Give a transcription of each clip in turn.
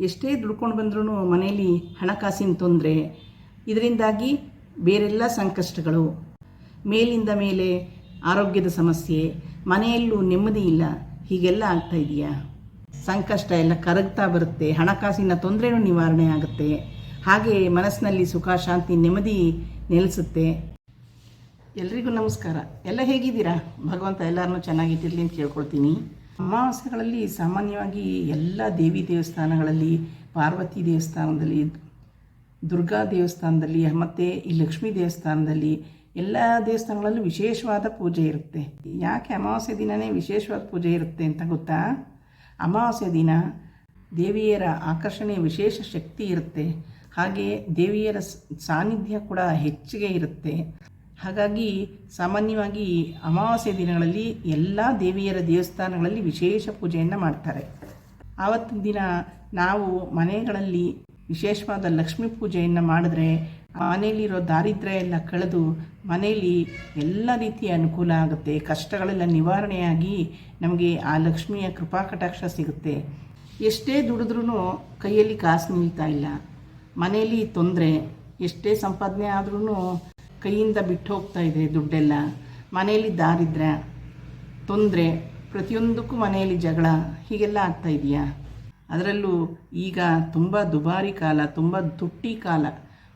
ಎಷ್ಟೇ ದುಡ್ಕೊಂಡು ಬಂದ್ರೂ ಮನೆಯಲ್ಲಿ ಹಣಕಾಸಿನ ತೊಂದರೆ, ಇದರಿಂದಾಗಿ ಬೇರೆಲ್ಲ ಸಂಕಷ್ಟಗಳು. ಮೇಲಿಂದ ಮೇಲೆ ಆರೋಗ್ಯದ ಸಮಸ್ಯೆ, ಮನೆಯಲ್ಲೂ ನೆಮ್ಮದಿ ಇಲ್ಲ, ಹೀಗೆಲ್ಲ ಆಗ್ತಾ ಇದೆಯಾ? ಸಂಕಷ್ಟ ಎಲ್ಲ ಕರಗ್ತಾ ಬರುತ್ತೆ, ಹಣಕಾಸಿನ ತೊಂದರೆನೂ ನಿವಾರಣೆ ಆಗುತ್ತೆ. ಹಾಗೆ ಮನಸ್ಸಿನಲ್ಲಿ ಸುಖ, ಶಾಂತಿ, ನೆಮ್ಮದಿ ನೆಲೆಸುತ್ತೆ. ಎಲ್ರಿಗೂ ನಮಸ್ಕಾರ. ಎಲ್ಲ ಹೇಗಿದ್ದೀರಾ? ಭಗವಂತ ಎಲ್ಲರನ್ನೂ ಚೆನ್ನಾಗಿಟ್ಟಿರಲಿ ಅಂತ ಕೇಳ್ಕೊಳ್ತೀನಿ. ಅಮಾವಾಸ್ಯೆಗಳಲ್ಲಿ ಸಾಮಾನ್ಯವಾಗಿ ಎಲ್ಲ ದೇವಿ ದೇವಸ್ಥಾನಗಳಲ್ಲಿ, ಪಾರ್ವತಿ ದೇವಸ್ಥಾನದಲ್ಲಿ, ದುರ್ಗಾ ದೇವಸ್ಥಾನದಲ್ಲಿ, ಮತ್ತು ಈ ಲಕ್ಷ್ಮೀ ದೇವಸ್ಥಾನದಲ್ಲಿ ಎಲ್ಲ ದೇವಸ್ಥಾನಗಳಲ್ಲೂ ವಿಶೇಷವಾದ ಪೂಜೆ ಇರುತ್ತೆ. ಯಾಕೆ ಅಮಾವಾಸ್ಯೆ ದಿನವೇ ವಿಶೇಷವಾದ ಪೂಜೆ ಇರುತ್ತೆ ಅಂತ ಗೊತ್ತಾ? ಅಮಾವಾಸ್ಯೆ ದಿನ ದೇವಿಯರ ಆಕರ್ಷಣೆ ವಿಶೇಷ ಶಕ್ತಿ ಇರುತ್ತೆ. ಹಾಗೆ ದೇವಿಯರ ಸಾನ್ನಿಧ್ಯ ಕೂಡ ಹೆಚ್ಚಿಗೆ ಇರುತ್ತೆ. ಹಾಗಾಗಿ ಸಾಮಾನ್ಯವಾಗಿ ಅಮಾವಾಸ್ಯ ದಿನಗಳಲ್ಲಿ ಎಲ್ಲ ದೇವಿಯರ ದೇವಸ್ಥಾನಗಳಲ್ಲಿ ವಿಶೇಷ ಪೂಜೆಯನ್ನು ಮಾಡ್ತಾರೆ. ಆವತ್ತಿನ ದಿನ ನಾವು ಮನೆಗಳಲ್ಲಿ ವಿಶೇಷವಾದ ಲಕ್ಷ್ಮೀ ಪೂಜೆಯನ್ನು ಮಾಡಿದ್ರೆ, ಮನೆಯಲ್ಲಿರೋ ದಾರಿದ್ರ್ಯ ಎಲ್ಲ ಕಳೆದು ಮನೆಯಲ್ಲಿ ಎಲ್ಲ ರೀತಿಯ ಅನುಕೂಲ ಆಗುತ್ತೆ. ಕಷ್ಟಗಳೆಲ್ಲ ನಿವಾರಣೆಯಾಗಿ ನಮಗೆ ಆ ಲಕ್ಷ್ಮಿಯ ಕೃಪಾ ಕಟಾಕ್ಷ ಸಿಗುತ್ತೆ. ಎಷ್ಟೇ ದುಡಿದ್ರೂ ಕೈಯಲ್ಲಿ ಕಾಸು ನಿಲ್ತಾ ಇಲ್ಲ. ಮನೆಯಲ್ಲಿ ತೊಂದರೆ, ಎಷ್ಟೇ ಸಂಪಾದನೆ ಆದ್ರೂ ಕೈಯಿಂದ ಬಿಟ್ಟು ಹೋಗ್ತಾ ಇದೆ ದುಡ್ಡೆಲ್ಲ. ಮನೆಯಲ್ಲಿ ದಾರಿದ್ರ್ಯ ತೊಂದರೆ, ಪ್ರತಿಯೊಂದಕ್ಕೂ ಮನೆಯಲ್ಲಿ ಜಗಳ, ಹೀಗೆಲ್ಲ ಆಗ್ತಾ ಇದೆಯಾ? ಅದರಲ್ಲೂ ಈಗ ತುಂಬ ದುಬಾರಿ ಕಾಲ, ತುಂಬ ತುಟ್ಟಿ ಕಾಲ.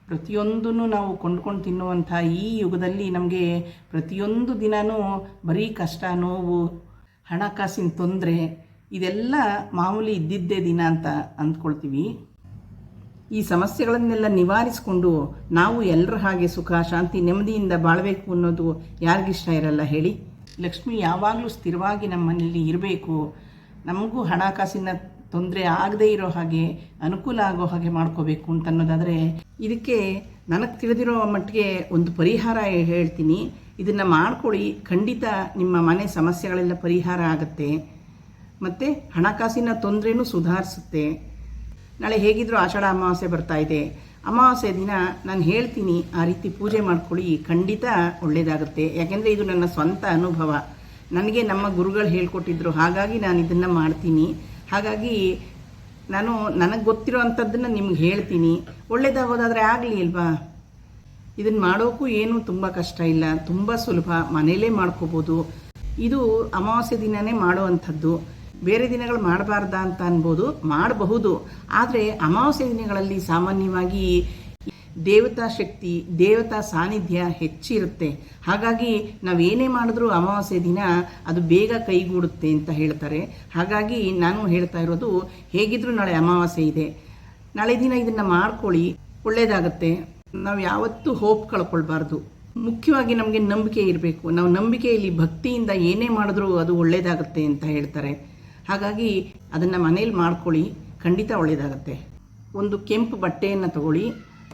ಪ್ರತಿಯೊಂದನ್ನು ನಾವು ಕೊಂಡ್ಕೊಂಡು ತಿನ್ನುವಂಥ ಈ ಯುಗದಲ್ಲಿ ನಮಗೆ ಪ್ರತಿಯೊಂದು ದಿನವೂ ಬರೀ ಕಷ್ಟ, ನೋವು, ಹಣಕಾಸಿನ ತೊಂದರೆ, ಇದೆಲ್ಲ ಮಾಮೂಲಿ ಇದ್ದಿದ್ದೇ ದಿನ ಅಂತ ಅಂದ್ಕೊಳ್ತೀವಿ. ಈ ಸಮಸ್ಯೆಗಳನ್ನೆಲ್ಲ ನಿವಾರಿಸಿಕೊಂಡು ನಾವು ಎಲ್ಲರ ಹಾಗೆ ಸುಖ, ಶಾಂತಿ, ನೆಮ್ಮದಿಯಿಂದ ಬಾಳಬೇಕು ಅನ್ನೋದು ಯಾರಿಗಿಷ್ಟ ಇರಲ್ಲ ಹೇಳಿ. ಲಕ್ಷ್ಮಿ ಯಾವಾಗಲೂ ಸ್ಥಿರವಾಗಿ ನಮ್ಮನೇಲಿ ಇರಬೇಕು. ನಮಗೂ ಹಣಕಾಸಿನ ತೊಂದರೆ ಆಗದೇ ಇರೋ ಹಾಗೆ ಅನುಕೂಲ ಆಗೋ ಹಾಗೆ ಮಾಡ್ಕೋಬೇಕು ಅಂತ ಅನ್ನೋದಾದರೆ ಇದಕ್ಕೆ ನನಗೆ ತಿಳಿದಿರೋ ಮಟ್ಟಿಗೆ ಒಂದು ಪರಿಹಾರ ಹೇಳ್ತೀನಿ. ಇದನ್ನು ಮಾಡ್ಕೊಳ್ಳಿ. ಖಂಡಿತ ನಿಮ್ಮ ಮನೆ ಸಮಸ್ಯೆಗಳೆಲ್ಲ ಪರಿಹಾರ ಆಗುತ್ತೆ. ಮತ್ತು ಹಣಕಾಸಿನ ತೊಂದರೆನೂ ಸುಧಾರಿಸುತ್ತೆ. ನಾಳೆ ಹೇಗಿದ್ರು ಆಷಾಢ ಅಮಾವಾಸ್ಯೆ ಬರ್ತಾ ಇದೆ. ಅಮಾವಾಸ್ಯೆ ದಿನ ನಾನು ಹೇಳ್ತೀನಿ ಆ ರೀತಿ ಪೂಜೆ ಮಾಡ್ಕೊಳ್ಳಿ, ಖಂಡಿತ ಒಳ್ಳೆಯದಾಗುತ್ತೆ ಯಾಕೆಂದರೆ ಇದು ನನ್ನ ಸ್ವಂತ ಅನುಭವ. ನನಗೆ ನಮ್ಮ ಗುರುಗಳು ಹೇಳ್ಕೊಟ್ಟಿದ್ರು, ಹಾಗಾಗಿ ನಾನು ಇದನ್ನು ಮಾಡ್ತೀನಿ. ಹಾಗಾಗಿ ನಾನು ನನಗೆ ಗೊತ್ತಿರೋ ಅಂಥದ್ದನ್ನು ನಿಮ್ಗೆ ಹೇಳ್ತೀನಿ. ಒಳ್ಳೇದಾಗೋದಾದರೆ ಆಗಲಿ ಅಲ್ವಾ? ಇದನ್ನು ಮಾಡೋಕ್ಕೂ ಏನೂ ತುಂಬ ಕಷ್ಟ ಇಲ್ಲ. ತುಂಬ ಸುಲಭ. ಮನೆಯಲ್ಲೇ ಮಾಡ್ಕೋಬೋದು. ಇದು ಅಮಾವಾಸ್ಯೆ ದಿನವೇ ಮಾಡುವಂಥದ್ದು ಬೇರೆ ದಿನಗಳು ಮಾಡಬಾರ್ದ ಅಂತ ಅನ್ಬೋದು, ಮಾಡಬಹುದು. ಆದರೆ ಅಮಾವಾಸ್ಯ ದಿನಗಳಲ್ಲಿ ಸಾಮಾನ್ಯವಾಗಿ ದೇವತಾ ಶಕ್ತಿ, ದೇವತಾ ಸಾನ್ನಿಧ್ಯ ಹೆಚ್ಚಿರುತ್ತೆ ಹಾಗಾಗಿ ನಾವೇನೇ ಮಾಡಿದ್ರೂ ಅಮಾವಾಸ್ಯ ದಿನ ಅದು ಬೇಗ ಕೈಗೂಡುತ್ತೆ ಅಂತ ಹೇಳ್ತಾರೆ. ಹಾಗಾಗಿ ನಾನು ಹೇಳ್ತಾ ಇರೋದು, ಹೇಗಿದ್ರೂ ನಾಳೆ ಅಮಾವಾಸ್ಯೆ ಇದೆ. ನಾಳೆ ದಿನ ಇದನ್ನು ಮಾಡ್ಕೊಳ್ಳಿ ಒಳ್ಳೆಯದಾಗತ್ತೆ ನಾವು ಯಾವತ್ತೂ ಹೋಪ್ ಕಳ್ಕೊಳ್ಬಾರ್ದು. ಮುಖ್ಯವಾಗಿ ನಮಗೆ ನಂಬಿಕೆ ಇರಬೇಕು. ನಾವು ನಂಬಿಕೆಯಲ್ಲಿ ಭಕ್ತಿಯಿಂದ ಏನೇ ಮಾಡಿದ್ರೂ ಅದು ಒಳ್ಳೆಯದಾಗುತ್ತೆ ಅಂತ ಹೇಳ್ತಾರೆ. ಹಾಗಾಗಿ ಅದನ್ನು ಮನೇಲಿ ಮಾಡ್ಕೊಳ್ಳಿ. ಖಂಡಿತ ಒಳ್ಳೆಯದಾಗತ್ತೆ ಒಂದು ಕೆಂಪು ಬಟ್ಟೆಯನ್ನು ತಗೊಳ್ಳಿ.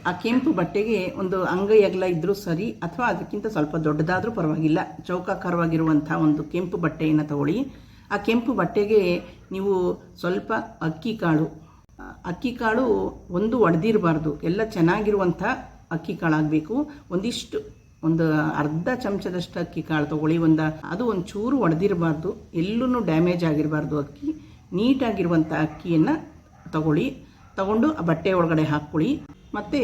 ಆ ಕೆಂಪು ಬಟ್ಟೆಗೆ ಒಂದು ಅಂಗೈ ಅಗಲ ಇದ್ದರೂ ಸರಿ ಅಥವಾ ಅದಕ್ಕಿಂತ ಸ್ವಲ್ಪ ದೊಡ್ಡದಾದರೂ ಪರವಾಗಿಲ್ಲ. ಚೌಕಾಕಾರವಾಗಿರುವಂಥ ಒಂದು ಕೆಂಪು ಬಟ್ಟೆಯನ್ನು ತಗೊಳ್ಳಿ. ಆ ಕೆಂಪು ಬಟ್ಟೆಗೆ ನೀವು ಸ್ವಲ್ಪ ಅಕ್ಕಿ ಕಾಳು. ಅಕ್ಕಿ ಕಾಳು ಒಂದು ಒಡೆದಿರಬಾರ್ದು. ಎಲ್ಲ ಚೆನ್ನಾಗಿರುವಂಥ ಅಕ್ಕಿ ಕಾಳಾಗಬೇಕು. ಒಂದಿಷ್ಟು ಒಂದು ಅರ್ಧ ಚಮಚದಷ್ಟು ಅಕ್ಕಿ ಕಾಳು ತಗೊಳ್ಳಿ, ಒಂದು ಅದು ಒಂದು ಚೂರು ಒಡೆದಿರಬಾರ್ದು ಎಲ್ಲೂ ಡ್ಯಾಮೇಜ್ ಆಗಿರಬಾರ್ದು ಅಕ್ಕಿ. ನೀಟಾಗಿರುವಂಥ ಅಕ್ಕಿಯನ್ನು ತಗೊಳ್ಳಿ. ತಗೊಂಡು ಆ ಬಟ್ಟೆ ಒಳಗಡೆ ಹಾಕ್ಕೊಳ್ಳಿ. ಮತ್ತು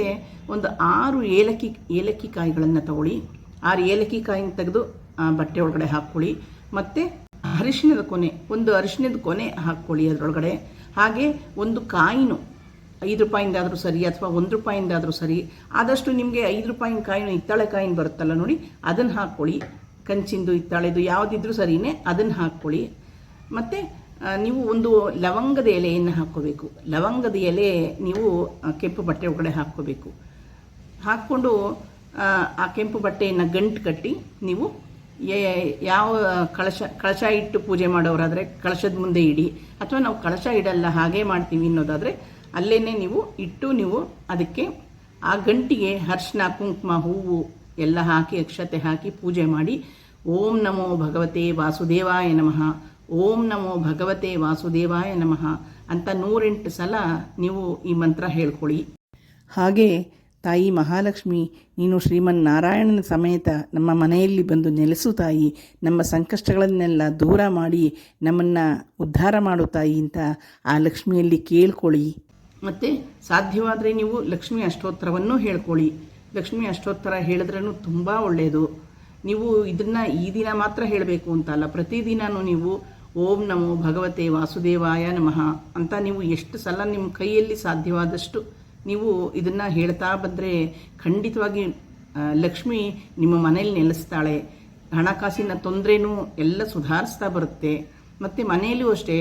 ಒಂದು ಆರು ಏಲಕ್ಕಿ ಏಲಕ್ಕಿ ಕಾಯಿಗಳನ್ನು ತಗೊಳ್ಳಿ. ಆರು ಏಲಕ್ಕಿ ಕಾಯಿನ ತೆಗೆದು ಆ ಬಟ್ಟೆ ಒಳಗಡೆ ಹಾಕ್ಕೊಳ್ಳಿ. ಮತ್ತು ಅರಿಶಿಣದ ಕೊನೆ, ಒಂದು ಅರಿಶಿಣದ ಕೊನೆ ಹಾಕ್ಕೊಳ್ಳಿ ಅದರೊಳಗಡೆ. ಹಾಗೆ ಒಂದು ಕಾಯಿನು ಐದು ರೂಪಾಯಿಂದಾದರೂ ಸರಿ ಅಥವಾ ಒಂದು ರೂಪಾಯಿಂದಾದರೂ ಸರಿ ಆದಷ್ಟು ನಿಮಗೆ ಐದು ರೂಪಾಯಿನ ಕಾಯಿನ ಹಿತ್ತಾಳೆ ಕಾಯಿನ ಬರುತ್ತಲ್ಲ ನೋಡಿ ಅದನ್ನು ಹಾಕ್ಕೊಳ್ಳಿ. ಕಂಚಿಂದು ಹಿತ್ತಾಳೆದು ಯಾವುದಿದ್ರೂ ಸರಿನೇ ಅದನ್ನು ಹಾಕ್ಕೊಳ್ಳಿ. ಮತ್ತು ನೀವು ಒಂದು ಲವಂಗದ ಎಲೆಯನ್ನು ಹಾಕ್ಕೋಬೇಕು. ಲವಂಗದ ಎಲೆ ನೀವು ಕೆಂಪು ಬಟ್ಟೆ ಒಳಗಡೆ ಹಾಕ್ಕೋಬೇಕು. ಹಾಕ್ಕೊಂಡು ಆ, ಕೆಂಪು ಬಟ್ಟೆಯನ್ನು ಗಂಟು ಕಟ್ಟಿ ನೀವು ಯಾವ ಕಳಶ ಕಳಶ ಇಟ್ಟು ಪೂಜೆ ಮಾಡೋರಾದರೆ ಕಳಶದ ಮುಂದೆ ಇಡಿ. ಅಥವಾ ನಾವು ಕಳಶ ಇಡಲ್ಲ ಹಾಗೆ ಮಾಡ್ತೀವಿ ಅನ್ನೋದಾದರೆ ಅಲ್ಲೇ ನೀವು ಇಟ್ಟು ನೀವು ಅದಕ್ಕೆ ಆ ಗಂಟಿಗೆ ಅರ್ಶಿನ ಕುಂಕುಮ, ಹೂವು ಎಲ್ಲ ಹಾಕಿ, ಅಕ್ಷತೆ ಹಾಕಿ ಪೂಜೆ ಮಾಡಿ. ಓಂ ನಮೋ ಭಗವತೆ ವಾಸುದೇವಾಯ ನಮಃ. ಓಂ ನಮೋ ಭಗವತೆ ವಾಸುದೇವಾಯ ನಮಃ ಅಂತ ನೂರೆಂಟು ಸಲ ನೀವು ಈ ಮಂತ್ರ ಹೇಳ್ಕೊಳ್ಳಿ. ಹಾಗೆ ತಾಯಿ ಮಹಾಲಕ್ಷ್ಮಿ, ನೀನು ಶ್ರೀಮನ್ನಾರಾಯಣನ ಸಮೇತ ನಮ್ಮ ಮನೆಯಲ್ಲಿ ಬಂದು ನೆಲೆಸು ತಾಯಿ. ನಮ್ಮ ಸಂಕಷ್ಟಗಳನ್ನೆಲ್ಲ ದೂರ ಮಾಡಿ ನಮ್ಮನ್ನು ಉದ್ಧಾರ ಮಾಡು ತಾಯಿ ಅಂತ ಆ ಲಕ್ಷ್ಮಿಯಲ್ಲಿ ಕೇಳ್ಕೊಳ್ಳಿ. ಮತ್ತು ಸಾಧ್ಯವಾದರೆ ನೀವು ಲಕ್ಷ್ಮಿ ಅಷ್ಟೋತ್ತರವನ್ನು ಹೇಳ್ಕೊಳ್ಳಿ. ಲಕ್ಷ್ಮಿ ಅಷ್ಟೋತ್ತರ ಹೇಳಿದ್ರೂ ತುಂಬ ಒಳ್ಳೆಯದು ನೀವು ಇದನ್ನು ಈ ದಿನ ಮಾತ್ರ ಹೇಳಬೇಕು ಅಂತ ಅಲ್ಲ ಪ್ರತಿದಿನವೂ ನೀವು ಓಂ ನಮೋ ಭಗವತೆ ವಾಸುದೇವಾಯ ನಮಃ ಅಂತ ನೀವು ಎಷ್ಟು ಸಲ ನಿಮ್ಮ ಕೈಯಲ್ಲಿ ಸಾಧ್ಯವಾದಷ್ಟು ನೀವು ಇದನ್ನು ಹೇಳ್ತಾ ಬಂದರೆ ಖಂಡಿತವಾಗಿ ಲಕ್ಷ್ಮಿ ನಿಮ್ಮ ಮನೇಲಿ ನೆಲೆಸ್ತಾಳೆ. ಹಣಕಾಸಿನ ತೊಂದರೆನೂ ಎಲ್ಲ ಸುಧಾರಿಸ್ತಾ ಬರುತ್ತೆ. ಮತ್ತು ಮನೆಯಲ್ಲೂ ಅಷ್ಟೇ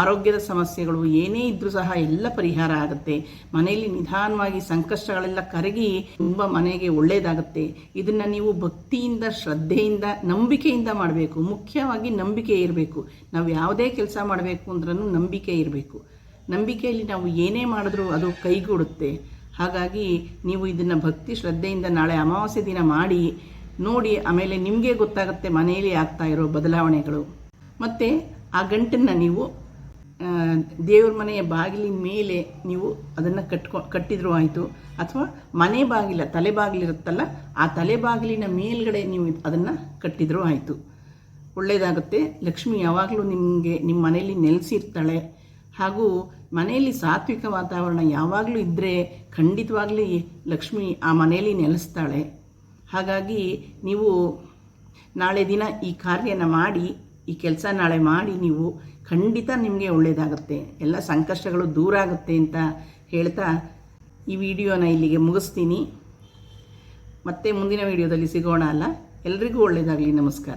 ಆರೋಗ್ಯದ ಸಮಸ್ಯೆಗಳು ಏನೇ ಇದ್ರೂ ಸಹ ಎಲ್ಲ ಪರಿಹಾರ ಆಗುತ್ತೆ. ಮನೆಯಲ್ಲಿ ನಿಧಾನವಾಗಿ ಸಂಕಷ್ಟಗಳೆಲ್ಲ ಕರಗಿ ತುಂಬ ಮನೆಗೆ ಒಳ್ಳೆಯದಾಗುತ್ತೆ ಇದನ್ನು ನೀವು ಭಕ್ತಿಯಿಂದ, ಶ್ರದ್ಧೆಯಿಂದ, ನಂಬಿಕೆಯಿಂದ ಮಾಡಬೇಕು. ಮುಖ್ಯವಾಗಿ ನಂಬಿಕೆ ಇರಬೇಕು. ನಾವು ಯಾವುದೇ ಕೆಲಸ ಮಾಡಬೇಕು ಅಂದ್ರೂ ನಂಬಿಕೆ ಇರಬೇಕು. ನಂಬಿಕೆಯಲ್ಲಿ ನಾವು ಏನೇ ಮಾಡಿದ್ರೂ ಅದು ಕೈಗೂಡುತ್ತೆ. ಹಾಗಾಗಿ ನೀವು ಇದನ್ನು ಭಕ್ತಿ, ಶ್ರದ್ಧೆಯಿಂದ ನಾಳೆ ಅಮಾವಾಸ್ಯೆ ದಿನ ಮಾಡಿ, ನೋಡಿ ಆಮೇಲೆ ನಿಮಗೆ ಗೊತ್ತಾಗುತ್ತೆ ಮನೆಯಲ್ಲಿ ಆಗ್ತಾ ಇರೋ ಬದಲಾವಣೆಗಳು. ಮತ್ತು ಆ ಗಂಟನ್ನು ನೀವು ದೇವ್ರ ಮನೆಯ ಬಾಗಿಲಿನ ಮೇಲೆ ನೀವು ಅದನ್ನು ಕಟ್ಕೊ, ಕಟ್ಟಿದ್ರು ಆಯಿತು. ಅಥವಾ ಮನೆ ಬಾಗಿಲ, ತಲೆ ಬಾಗಿಲಿರುತ್ತಲ್ಲ ಆ ತಲೆ ಬಾಗಿಲಿನ ಮೇಲ್ಗಡೆ ನೀವು ಅದನ್ನು ಕಟ್ಟಿದ್ರು ಆಯಿತು. ಒಳ್ಳೆಯದಾಗುತ್ತೆ ಲಕ್ಷ್ಮಿ ಯಾವಾಗಲೂ ನಿಮಗೆ ನಿಮ್ಮ ಮನೆಯಲ್ಲಿ ನೆಲೆಸಿರ್ತಾಳೆ. ಹಾಗೂ ಮನೆಯಲ್ಲಿ ಸಾತ್ವಿಕ ವಾತಾವರಣ ಯಾವಾಗಲೂ ಇದ್ದರೆ ಖಂಡಿತವಾಗಲಿ ಲಕ್ಷ್ಮಿ ಆ ಮನೆಯಲ್ಲಿ ನೆಲೆಸ್ತಾಳೆ. ಹಾಗಾಗಿ ನೀವು ನಾಳೆ ದಿನ ಈ ಕಾರ್ಯನ ಮಾಡಿ ಈ ಕೆಲಸ ನಾಳೆ ಮಾಡಿ ನೀವು ಖಂಡಿತ ನಿಮಗೆ ಒಳ್ಳೆಯದಾಗುತ್ತೆ ಎಲ್ಲ ಸಂಕಷ್ಟಗಳು ದೂರ ಆಗುತ್ತೆ ಅಂತ ಹೇಳ್ತಾ ಈ ವಿಡಿಯೋನ ಇಲ್ಲಿಗೆ ಮುಗಿಸ್ತೀನಿ. ಮತ್ತೆ ಮುಂದಿನ ವಿಡಿಯೋದಲ್ಲಿ ಸಿಗೋಣ ಅಲ್ಲ. ಎಲ್ರಿಗೂ ಒಳ್ಳೆಯದಾಗಲಿ ನಮಸ್ಕಾರ.